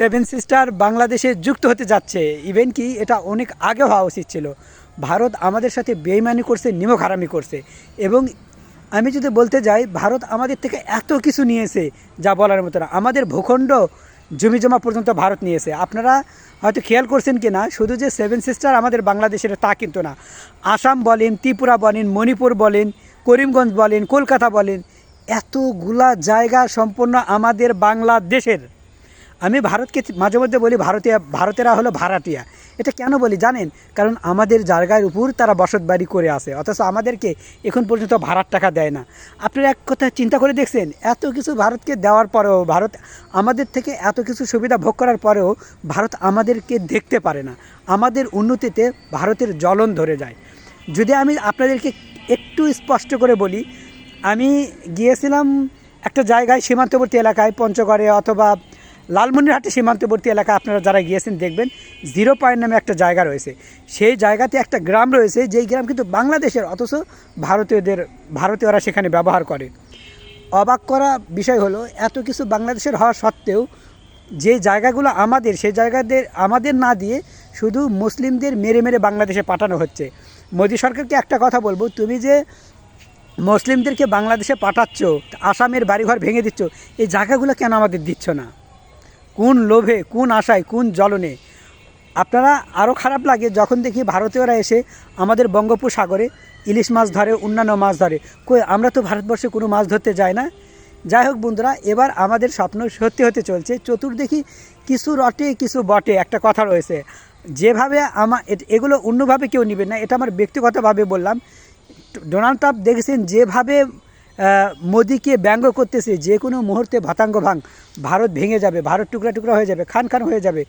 Seven sister বাংলাদেশে যুক্ত হতে যাচ্ছে। ইভেন কি এটা অনেক আগে হওয়া উচিত ছিল। ভারত আমাদের সাথে বেইমানি করছে, নিমক হারামি করছে। এবং আমি যদি বলতে যাই, ভারত আমাদের থেকে এত কিছু নিয়েছে যা বলার মতো না। আমাদের ভূখণ্ড জমি জমা পর্যন্ত ভারত নিয়েছে। আপনারা হয়তো খেয়াল করছেন কি না, শুধু যে সেভেন সিস্টার আমাদের বাংলাদেশের, তা কিন্তু না। আসাম বলেন, ত্রিপুরা বলেন, মণিপুর বলেন, করিমগঞ্জ বলেন, কলকাতা বলেন, এতগুলা জায়গা সম্পূর্ণ আমাদের বাংলাদেশের। আমি ভারতকে মাঝে মধ্যে বলি ভারতীয়, ভারতেরা হলো ভাড়াটিয়া। এটা কেন বলি জানেন? কারণ আমাদের জায়গার উপর তারা বসত বাড়ি করে আসে। অথচ আমাদেরকে এখন পর্যন্ত ভাড়ার টাকা দেয় না। আপনারা এক কথা চিন্তা করে দেখছেন, এত কিছু ভারতকে দেওয়ার পরেও ভারত আমাদের থেকে এত কিছু সুবিধা ভোগ করার পরেও ভারত আমাদেরকে দেখতে পারে না। আমাদের উন্নতিতে ভারতের জ্বলন ধরে যায়। যদি আমি আপনাদেরকে একটু স্পষ্ট করে বলি, আমি গিয়েছিলাম একটা জায়গায় সীমান্তবর্তী এলাকায়, পঞ্চগড়ে অথবা লালমনিরহাটে সীমান্তবর্তী এলাকা আপনারা যারা গিয়েছেন দেখবেন, জিরো পয়েন্ট নামে একটা জায়গা রয়েছে। সেই জায়গাতে একটা গ্রাম রয়েছে, যেই গ্রাম কিন্তু বাংলাদেশের, অথচ ভারতীয়দের, ভারতীয়রা সেখানে ব্যবহার করে। অবাক করা বিষয় হলো, এত কিছু বাংলাদেশের হওয়া সত্ত্বেও যে জায়গাগুলো আমাদের, সেই জায়গাদের, আমাদের না দিয়ে শুধু মুসলিমদের মেরে মেরে বাংলাদেশে পাঠানো হচ্ছে। মোদী সরকারকে একটা কথা বলব, তুমি যে মুসলিমদেরকে বাংলাদেশে পাঠাচ্ছ, আসামের বাড়িঘর ভেঙে দিচ্ছ, এই জায়গাগুলো কেন আমাদের দিচ্ছ না? কোন লোভে, কোন আশায়, কোন জ্বলনে? আপনারা আরও খারাপ লাগে যখন দেখি ভারতীয়রা এসে আমাদের বঙ্গোপসাগরে ইলিশ মাছ ধরে, অন্যান্য মাছ ধরে। কই, আমরা তো ভারতবর্ষে কোনো মাছ ধরতে যাই না। যাই হোক বন্ধুরা, এবার আমাদের স্বপ্ন সত্যি হতে চলছে। চতুর্দিকে কিছু রটে, কিছু বটে, একটা কথা রয়েছে। যেভাবে আমার এগুলো অন্যভাবে কেউ নেবে না, এটা আমার ব্যক্তিগতভাবে বললাম। ডোনাল্ড ট্রাম্প দেখেছেন, যেভাবে মোদিকে ব্যঙ্গ করতেছে, যে কোনো মুহূর্তে ভাতাঙ্গ ভাঙ, ভারত ভেঙে যাবে, ভারত টুকরা টুকরা হয়ে যাবে, খান খান হয়ে যাবে।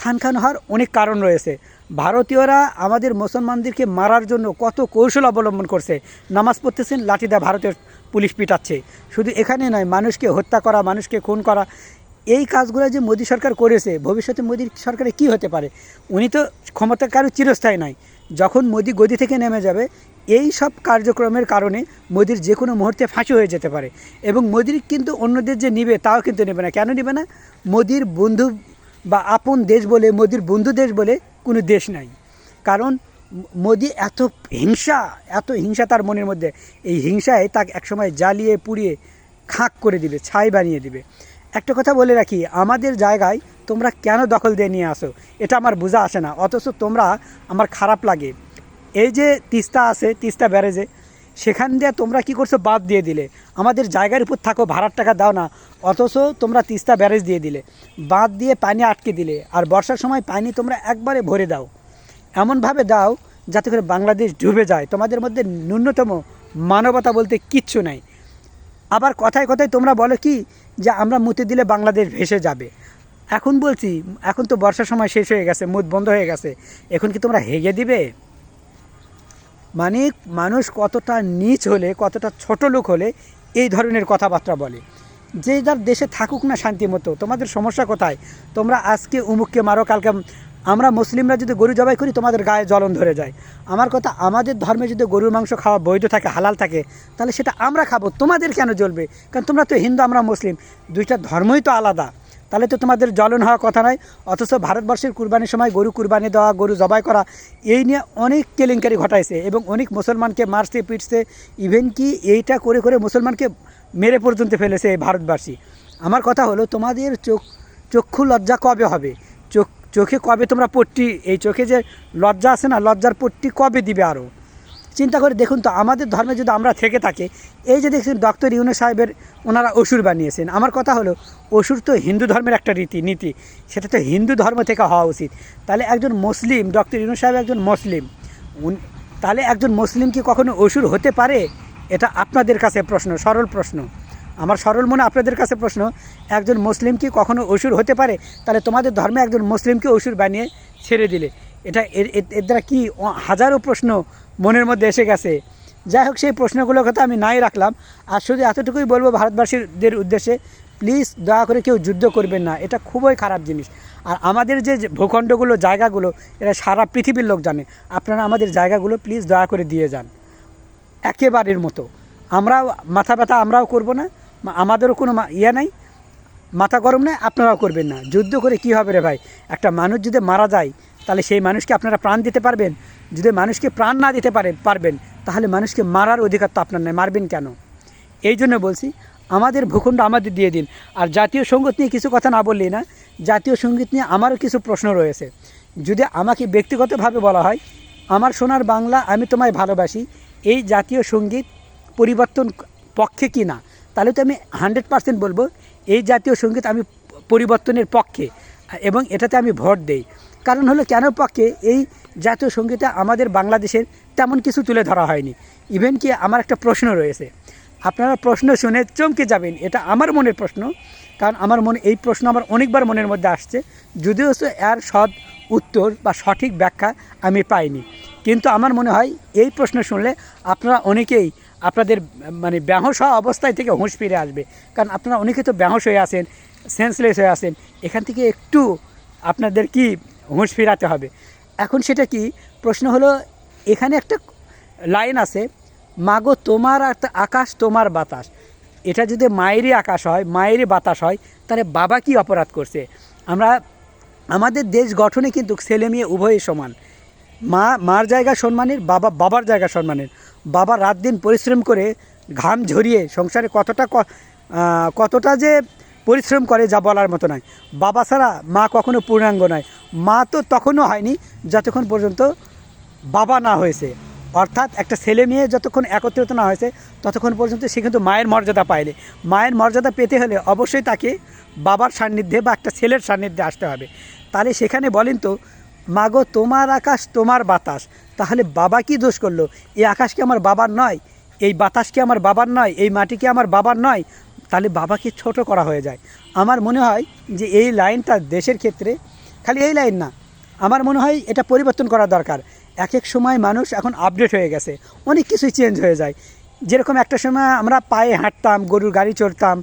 খান খান হওয়ার অনেক কারণ রয়েছে। ভারতীয়রা আমাদের মুসলমানদেরকে মারার জন্য কত কৌশল অবলম্বন করছে। নামাজ পড়তেছেন লাঠিদা ভারতের পুলিশ পিটাচ্ছে। শুধু এখানে নয়, মানুষকে হত্যা করা, মানুষকে খুন করা, এই কাজগুলো যে মোদী সরকার করেছে, ভবিষ্যতে মোদী সরকারে কি হতে পারে? উনি তো ক্ষমতা কারও চিরস্থায়ী নয়। যখন মোদি গদি থেকে নেমে যাবে এই সব কার্যক্রমের কারণে মোদির যে কোনো মুহূর্তে ফাঁসি হয়ে যেতে পারে এবং মোদির কিন্তু অন্যদের যে নিবে তাও কিন্তু নেবে না। কেন নেবে না? মোদির বন্ধু বা আপন দেশ বলে মোদির বন্ধু দেশ বলে কোনো দেশ নাই। কারণ মোদি এত হিংসা এত হিংসা তার মনের মধ্যে। এই হিংসায় তাকে একসময় জ্বালিয়ে, পুড়িয়ে, খাঁক করে দিবে, ছাই বানিয়ে দিবে। একটা কথা বলে রাখি, আমাদের জায়গায় তোমরা কেন দখল দিয়ে নিয়ে আসো? এটা আমার বোঝা আসে না। অথচ তোমরা আমার খারাপ লাগে। এই যে তিস্তা আছে, তিস্তা ব্যারেজে, সেখান দিয়ে তোমরা কি করছ? বাদ দিয়ে দিলে। আমাদের জায়গার উপর থাকো, ভাড়ার টাকা দাও না। অথচ তোমরা তিস্তা ব্যারেজ দিয়ে দিলে। বাদ দিয়ে পানি আটকে দিলে। আর বর্ষার সময় পানি তোমরা একবারে ভরে দাও। এমনভাবে দাও যাতে করে বাংলাদেশ ডুবে যায়। তোমাদের মধ্যে ন্যূনতম মানবতা বলতে কিচ্ছু নাই। আবার কথায় কথায় তোমরা বলো কি, যে আমরা মুতে দিলে বাংলাদেশ ভেসে যাবে। এখন বলছি, এখন তো বর্ষার সময় শেষ হয়ে গেছে, মুদ বন্ধ হয়ে গেছে। এখন কি তোমরা হেগে দিবে? মানে মানুষ কতটা নিচ হলে, কতটা ছোট লোক হলে এই ধরনের কথাবার্তা বলে। যে যার দেশে থাকুক না শান্তি মতো, তোমাদের সমস্যা কোথায়? তোমরা আজকে উমুককে মারো, কালকে আমরা মুসলিমরা যদি গরু জবাই করি, তোমাদের গায়ে জ্বলন ধরে যায়। আমার কথা, আমাদের ধর্মে যদি গরুর মাংস খাওয়া বৈধ থাকে, হালাল থাকে, তাহলে সেটা আমরা খাব, তোমাদের কেন জ্বলবে? কারণ তোমরা তো হিন্দু, আমরা মুসলিম। দুইটা ধর্মই তো আলাদা। তাহলে তো তোমাদের জ্বলন হওয়ার কথা নয়, অথচ ভারতবর্ষের কুরবানির সময় গরু কুরবানি দেওয়া, গরু জবাই করা, এই নিয়ে অনেক কেলেঙ্কারি ঘটাইছে এবং অনেক মুসলমানকে মারছে, পিটছে ইভেন কি এইটা করে করে মুসলমানকে মেরে পর্যন্ত ফেলেছে এই ভারতবাসী। আমার কথা হলো, তোমাদের চোখ, চক্ষু লজ্জা কবে হবে? চোখ, চোখে কবে তোমরা পট্টি, এই চোখে যে লজ্জা আছে না, লজ্জার পট্টি কবে দিবে আরও চিন্তা করে দেখুন তো, আমাদের ধর্মে যদি আমরা থেকে থাকি, এই যে দেখছেন ডক্টর ইউনু সাহেবের ওনারা অসুর বানিয়েছেন। আমার কথা হলো, অসুর তো হিন্দু ধর্মের একটা রীতি, নীতি। সেটা তো হিন্দু ধর্ম থেকে হওয়া উচিত। তাহলে একজন মুসলিম ডক্টর ইউনু সাহেব একজন মুসলিম তাহলে একজন মুসলিম কি কখনো অসুর হতে পারে? এটা আপনাদের কাছে প্রশ্ন, সরল প্রশ্ন। আমার সরল মনে আপনাদের কাছে প্রশ্ন, একজন মুসলিম কি কখনো অসুর হতে পারে? তাহলে তোমাদের ধর্মে একজন মুসলিমকে অসুর বানিয়ে ছেড়ে দিলে। এটা এর এর- এর দ্বারা কি হাজারো প্রশ্ন মনের মধ্যে এসে গেছে? যাই হোক, সেই প্রশ্নগুলোর কথা আমি নাই রাখলাম। আর শুধু এতটুকুই বলব, ভারতবাসীদের উদ্দেশ্যে প্লিজ দয়া করে কেউ যুদ্ধ করবেন না। এটা খুবই খারাপ জিনিস। আর আমাদের যে ভূখণ্ডগুলো, জায়গাগুলো এটা সারা পৃথিবীর লোক জানে। আপনারা আমাদের জায়গাগুলো প্লিজ দয়া করে দিয়ে যান। একেবারের মতো। আমরাও মাথা ব্যথা আমরাও করব না। আমাদেরও কোনো ইয়ে নাই। মাথা গরম নয় আপনারাও করবেন না। যুদ্ধ করে কি হবে রে ভাই? একটা মানুষ যদি মারা যায় তাহলে সেই মানুষকে আপনারা প্রাণ দিতে পারবেন? যদি মানুষকে প্রাণ না দিতে পারেন পারবেন, তাহলে মানুষকে মারার অধিকার তো আপনার নেই, মারবেন কেন? এই জন্য বলছি, আমাদের ভূখণ্ড আমাদের দিয়ে দিন। আর জাতীয় সংগীত নিয়ে কিছু কথা না বললেই না, জাতীয় সংগীত নিয়ে আমারও কিছু প্রশ্ন রয়েছে। যদি আমাকে ব্যক্তিগতভাবে বলা হয়, আমার সোনার বাংলা আমি তোমায় ভালোবাসি, এই জাতীয় সংগীত পরিবর্তন পক্ষে কি না? তাহলে তো আমি হান্ড্রেড পার্সেন্ট বলব, এই জাতীয় সংগীত আমি পরিবর্তনের পক্ষে, এবং এটাতে আমি ভোট দেই। কারণ হলো কেন পক্ষে এই জাতীয় সঙ্গীতে আমাদের বাংলাদেশের তেমন কিছু তুলে ধরা হয়নি। ইভেন কি আমার একটা প্রশ্ন রয়েছে। আপনারা প্রশ্ন শুনে চমকে যাবেন, এটা আমার মনের প্রশ্ন। কারণ আমার মনে, এই প্রশ্ন আমার অনেকবার মনের মধ্যে আসছে। যদিও এর সৎ উত্তর বা সঠিক ব্যাখ্যা আমি পাইনি। কিন্তু আমার মনে হয় এই প্রশ্ন শুনলে আপনারা অনেকেই আপনাদের মানে ব্যাহস অবস্থায় থেকে হুঁশ ফিরে আসবে। কারণ আপনারা অনেকে তো ব্যাহস হয়ে আসেন সেন্সলেস হয়ে আসেন এখান থেকে একটু আপনাদের কি হুঁশ ফিরাতে হবে। এখন সেটা কি? প্রশ্ন হলো, এখানে একটা লাইন আছে, মাগো তোমার আর আকাশ তোমার বাতাস। এটা যদি মায়েরই আকাশ হয়, মায়েরই বাতাস হয়, তাহলে বাবা কি অপরাধ করছে? আমরা, আমাদের দেশ গঠনে কিন্তু ছেলে মেয়ে উভয়ই সমান। মা, মার জায়গা সম্মানের, বাবা, বাবার জায়গা সম্মানের। বাবা রাত দিন পরিশ্রম করে ঘাম ঝরিয়ে সংসারে কতটা কতটা যে পরিশ্রম করে যা বলার মতো নয় বাবা ছাড়া মা কখনো পূর্ণাঙ্গ নয়। মা তো তখনও হয়নি যতক্ষণ পর্যন্ত বাবা না হয়েছে। অর্থাৎ একটা ছেলে মেয়ে যতক্ষণ একত্রিত না হয়েছে, ততক্ষণ পর্যন্ত সে কিন্তু মায়ের মর্যাদা পায়নি। মায়ের মর্যাদা পেতে হলে অবশ্যই তাকে বাবার সান্নিধ্যে বা একটা ছেলের সান্নিধ্যে আসতে হবে। তাহলে সেখানে বলেন তো, মাগো, তোমার আকাশ তোমার বাতাস। তাহলে বাবা কি দোষ করল? এই আকাশ কি আমার বাবার নয়? এই বাতাস কি আমার বাবার নয়? এই মাটি কি আমার বাবার নয়? তাহলে বাবাকে ছোট করা হয়ে যায়। আমার মনে হয় যে এই লাইনটা দেশের ক্ষেত্রে খালি এই লাইন না, আমার মনে হয় এটা পরিবর্তন করা দরকার। এক এক সময় মানুষ এখন আপডেট হয়ে গেছে, অনেক কিছুই চেঞ্জ হয়ে যায়। যেরকম একটা সময় আমরা পায়ে হাঁটতাম, গরুর গাড়ি চড়তাম।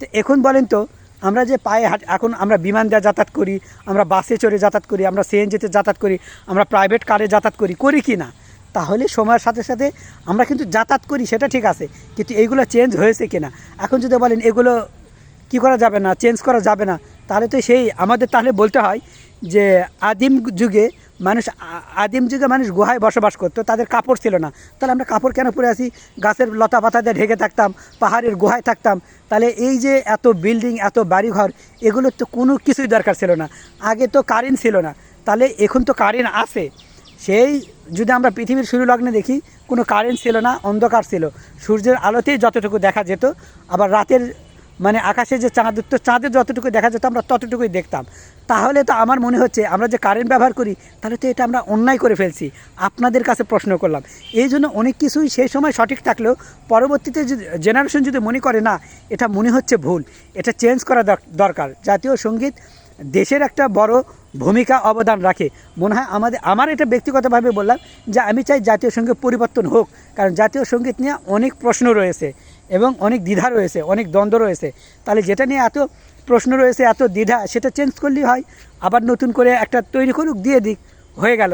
তো এখন বলেন তো, আমরা যে পায়ে হাঁট, এখন আমরা বিমান দিয়ে যাতায়াত করি, আমরা বাসে চড়ে যাতায়াত করি, আমরা সিএনজিতে যাতায়াত করি, আমরা প্রাইভেট কারে যাতায়াত করি করি কি না? তাহলে সময়ের সাথে সাথে আমরা কিন্তু যাতায়াত করি, সেটা ঠিক আছে। কিন্তু এইগুলো চেঞ্জ হয়েছে কিনা? এখন যদি বলেন এগুলো কি করা যাবে না চেঞ্জ করা যাবে না, তাহলে তো সেই, আমাদের তাহলে বলতে হয় যে আদিম যুগে মানুষ, আদিম যুগে মানুষ গুহায় বসবাস করতো, তাদের কাপড় ছিল না। তাহলে আমরা কাপড় কেন পরে আসি? গাছের লতা পাতা দিয়ে ঢেকে থাকতাম, পাহাড়ের গুহায় থাকতাম। তাহলে এই যে এত বিল্ডিং এত বাড়িঘর, এগুলোর তো কোনো কিছুই দরকার ছিল না। আগে তো কারেন্ট ছিল না। তাহলে এখন তো কারেন্ট আছে। সেই যদি আমরা পৃথিবীর শুরু লগ্নে দেখি, কোনো কারেন্ট ছিল না, অন্ধকার ছিল। সূর্যের আলোতেই যতটুকু দেখা যেত, আবার রাতের মানে আকাশে যে চাঁদ উঠতো চাঁদের যতটুকু দেখা যেত, আমরা ততটুকুই দেখতাম। তাহলে তো আমার মনে হচ্ছে, আমরা যে কারেন্ট ব্যবহার করি, তাহলে তো এটা আমরা অন্যায় করে ফেলছি। আপনাদের কাছে প্রশ্ন করলাম। এই জন্য অনেক কিছুই সেই সময় সঠিক থাকলেও, পরবর্তীতে যদি জেনারেশন যদি মনে করে, না, এটা মনে হচ্ছে ভুল, এটা চেঞ্জ করা দর- দরকার। জাতীয় সংগীত দেশের একটা বড় ভূমিকা অবদান রাখে। মনে হয় আমাদের আমার এটা ব্যক্তিগতভাবে বললাম যে আমি চাই জাতীয় সংগীত পরিবর্তন হোক, কারণ জাতীয় সংগীত নিয়ে অনেক প্রশ্ন রয়েছে এবং অনেক দ্বিধা রয়েছে, অনেক দ্বন্দ্ব রয়েছে। তাহলে যেটা নিয়ে এত প্রশ্ন রয়েছে, এত দ্বিধা, সেটা চেঞ্জ করলেই হয়, আবার নতুন করে একটা তৈরি করুক, দিয়ে দিক, হয়ে গেল।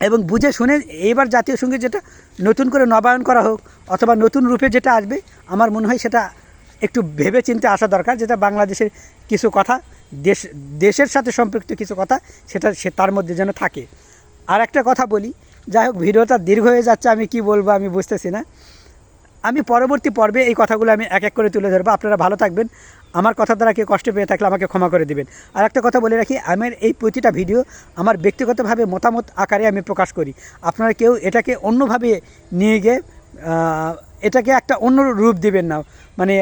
এবং বুঝে শুনে এইবার জাতীয় সংগীত যেটা নতুন করে নবায়ন করা হোক, অথবা নতুন রূপে যেটা আসবে, আমার মনে হয় সেটা একটু ভেবে চিন্তে আসা দরকার, যেটা বাংলাদেশের কিছু কথা দেশ, দেশের সাথে সম্পৃক্ত কিছু কথা, সেটা সে তার মধ্যে যেন থাকে। আর একটা কথা বলি, যাই হোক, ভিডিওটা দীর্ঘ হয়ে যাচ্ছে, আমি কি বলব আমি বুঝতেছি না। আমি পরবর্তী পর্বে এই কথাগুলো আমি এক এক করে তুলে ধরবো, আপনারা ভালো থাকবেন। আমার কথা দ্বারা কেউ কষ্ট পেয়ে থাকলে আমাকে ক্ষমা করে দিবেন। আর একটা কথা বলে রাখি, আমার এই প্রতিটা ভিডিও আমার ব্যক্তিগতভাবে মতামত আকারে আমি প্রকাশ করি। আপনারা কেউ এটাকে অন্যভাবে নিয়ে গিয়ে এটাকে একটা অন্য রূপ দিবেন না। মানে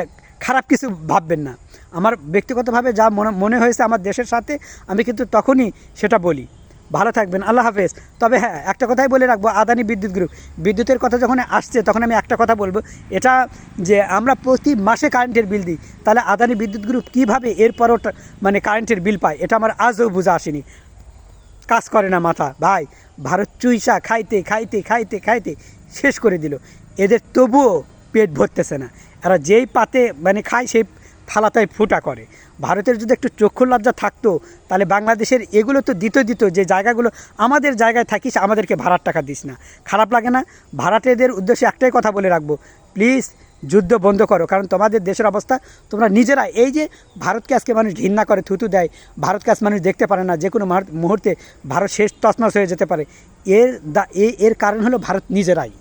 খারাপ কিছু ভাববেন না। আমার ব্যক্তিগতভাবে যা মনে মনে হয়েছে আমার দেশের সাথে, আমি কিন্তু তখনই সেটা বলি। ভালো থাকবেন, আল্লাহ হাফেজ। তবে হ্যাঁ একটা কথাই বলে রাখব, আদানি বিদ্যুৎ গ্রুপ। বিদ্যুতের কথা যখন আসছে, তখন আমি একটা কথা বলব। এটা যে আমরা প্রতি মাসে কারেন্টের বিল দিই, তাহলে আদানি বিদ্যুৎ গ্রুপ কীভাবে এরপরও মানে কারেন্টের বিল পায়, এটা আমার আজও বোঝা আসেনি। কাজ করে না মাথা। ভাই, ভারত চুইসা খাইতে খাইতে খাইতে খাইতে শেষ করে দিল। এদের তবুও পেট ভরতেছে না। এরা যেই পাতে মানে খায়, সেই থালাতায় ফুটা করে। ভারতের যদি একটু চক্ষু লজ্জা থাকতো, তাহলে বাংলাদেশের এগুলো তো দিত দিত, যে জায়গাগুলো আমাদের জায়গায় থাকিস, আমাদেরকে ভাড়ার টাকা দিস না। খারাপ লাগে না? ভাড়াটেদের উদ্দেশ্যে একটাই কথা বলে রাখব প্লিজ যুদ্ধ বন্ধ করো। কারণ তোমাদের দেশের অবস্থা, তোমরা নিজেরা, এই যে ভারতকে আজকে মানুষ ঘৃণা করে, থুতু দেয় ভারতকে আজ মানুষ দেখতে পারে না, যে কোনো মুহূর্তে ভারত শেষ তছনছ হয়ে যেতে পারে। এর দা এর কারণ হলো ভারত নিজেরাই।